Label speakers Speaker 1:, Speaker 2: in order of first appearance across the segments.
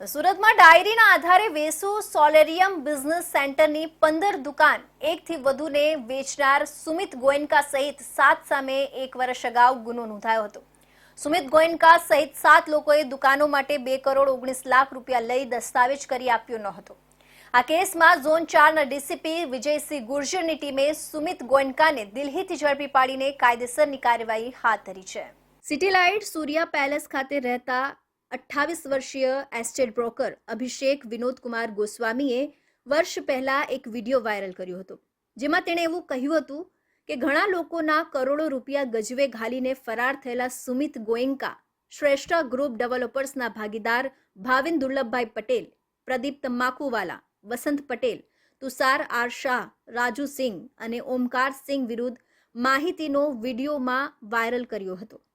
Speaker 1: સુરતમાં ડાયરીના આધારે Vesu solarium business સેન્ટરની પંદર દુકાન એકથી વધુને વેચનાર સુમિત ગોયનકા સહિત સાત સામે એક વર્ષ અગાઉ ગુનો નોંધાયો હતો. સુમિત ગોયનકા સહિત સાત લોકોએ દુકાનો માટે બે કરોડ ઓગણીસ લાખ રૂપિયા લઈ દસ્તાવેજ કરી આપ્યો ન હતો. આ કેસમાં ઝોન ચારના ડીસીપી વિજયસિંહ ગુર્જરની ટીમે સુમિત ગોયનકાને દિલ્હીથી ઝડપી પાડીને કાયદેસરની કાર્યવાહી હાથ ધરી છે. સિટી લાઇટ સૂર્યા પેલેસ ખાતે રહેતા અઠ્ઠાવીસ વર્ષીય એસ્ટેટ બ્રોકર અભિષેક વિનોદકુમાર ગોસ્વામીએ વર્ષ પહેલા એક વીડિયો વાયરલ કર્યો હતો, જેમાં તેણે એવું કહ્યું હતું કે ઘણા લોકોના કરોડો રૂપિયા ગજવે ઘાલીને ફરાર થયેલા સુમિત ગોયંકા, શ્રેષ્ઠ ગ્રુપ ડેવલપર્સના ભાગીદાર ભાવિન દુર્લભભાઈ પટેલ પ્રદીપ તમ્માકુવાલા વસંત પટેલ, તુષાર આર શાહ, રાજુ સિંહ અને ઓમકાર સિંહ વિરુદ્ધ માહિતીનો વિડીયોમાં વાયરલ કર્યો હતો.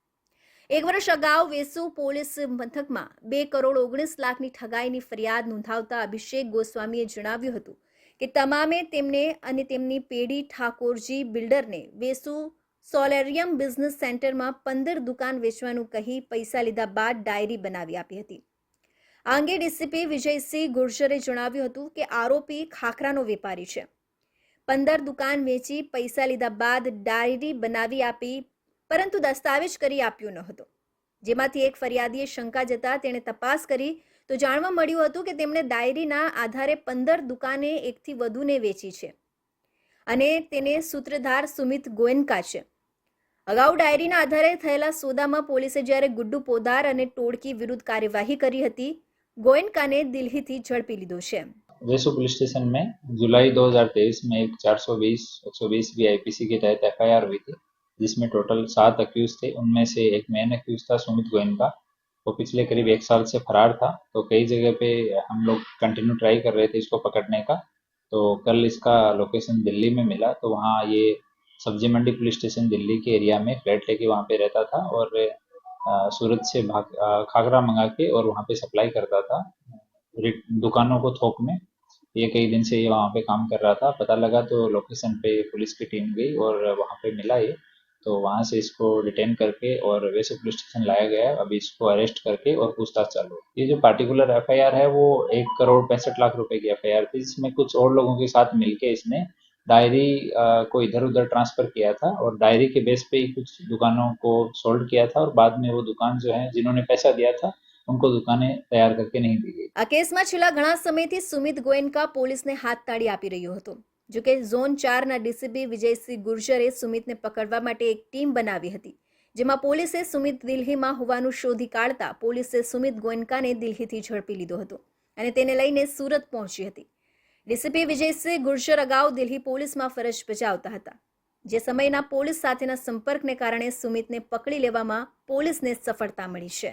Speaker 1: એક વર્ષ અગાઉ વેસુ પોલીસ મથકમાં બે કરોડ ઓગણીસ લાખની ઠગાઈની ફરિયાદ નોંધાવતા અભિષેક ગોસ્વામીએ જણાવ્યું હતું કે તમામે તેમને અને તેમની પેઢી ઠાકોરજી બિલ્ડરને વેસુ સોલેરિયમ બિઝનેસ સેન્ટરમાં પંદર દુકાન વેચવાનું કહી પૈસા લીધા બાદ ડાયરી બનાવી આપી હતી. આ અંગે ડીસીપી વિજયસિંહ ગુર્જરે જણાવ્યું હતું કે આરોપી ખાખરાનો વેપારી છે. પંદર દુકાન વેચી પૈસા લીધા બાદ ડાયરી બનાવી આપી પરંતુ દસ્તાવેજ કરી આપ્યો ન હતો જેમાંથી એક ફરિયાદીએ શંકા જતા તેણે તપાસ કરી તો જાણવા મળ્યું હતું કે તેમણે ડાયરીના આધારે પંદર દુકાને એકથી વધુને વેચી છે અને તેને સૂત્રધાર સુમિત ગોયનકા છે અગાઉ ડાયરીના આધારે થયેલા સોદામાં પોલીસે જ્યારે ગુડ્ડુ પોદાર અને ટોળકી વિરુદ્ધ કાર્યવાહી કરી હતી ગોયનકાને દિલ્હીથી ઝડપી લીધો છે
Speaker 2: वेसु पुलिस स्टेशन में जुलाई 2023 में एक 420 120 बी आईपीसी के तहत एफआईआर हुई थी जिसमें टोटल सात अक्यूज थे, उनमें से एक मेन अक्यूज था, सुमित गोयन का। वो पिछले करीब एक साल से फरार था तो कई जगह पे हम लोग कंटिन्यू ट्राई कर रहे थे इसको पकड़ने का। तो कल इसका लोकेशन दिल्ली में मिला तो वहाँ ये सब्ज़ी मंडी पुलिस स्टेशन दिल्ली के एरिया में फ्लैट लेके वहाँ पे रहता था और सूरत से भाग खागरा मंगा के और वहाँ पे सप्लाई करता था। दुकानों को थोक में। ये कई दिन से ये वहाँ पे काम कर रहा था। पता लगा तो लोकेशन पे पुलिस की टीम गई और वहाँ पे मिला ये। तो वहाँ से इसको डिटेन करके और वैसे पुलिस स्टेशन लाया गया अभी इसको अरेस्ट करके और पूछताछ चालू है ये जो पार्टिकुलर एफ है वो एक करोड़ पैंसठ लाख रुपए की एफ थी जिसमें कुछ और लोगों के साथ मिलके इसने डायरी अ, को इधर उधर ट्रांसफर किया था और डायरी के बेस पे ही कुछ दुकानों को सोल्ड किया था और बाद में वो दुकान जो है जिन्होंने पैसा दिया था उनको दुकानें तैयार करके नहीं दी गई
Speaker 1: આ કેસમાં છેલ્લા ઘણા સમયથી સુમિત ગોયનકા પોલીસને હાથ તાળી આપી રહ્યો હતો જોકે ઝોન ચારના ડીસીપી વિજયસિંહ ગુર્જરે સુમિતને પકડવા માટે એક ટીમ બનાવી હતી, જેમાં પોલીસે સુમિત દિલ્હીમાં હોવાનું શોધી કાઢતા પોલીસે સુમિત ગોયન્કાને દિલ્હીથી ઝડપી લીધો હતો અને તેને લઈને સુરત પહોંચી હતી. ડીસીપી વિજયસિંહ ગુર્જર અગાઉ દિલ્હી પોલીસમાં ફરજ બજાવતા હતા, જે સમયના પોલીસ સાથેના સંપર્કને કારણે સુમિતને પકડી લેવામાં પોલીસને સફળતા મળી છે.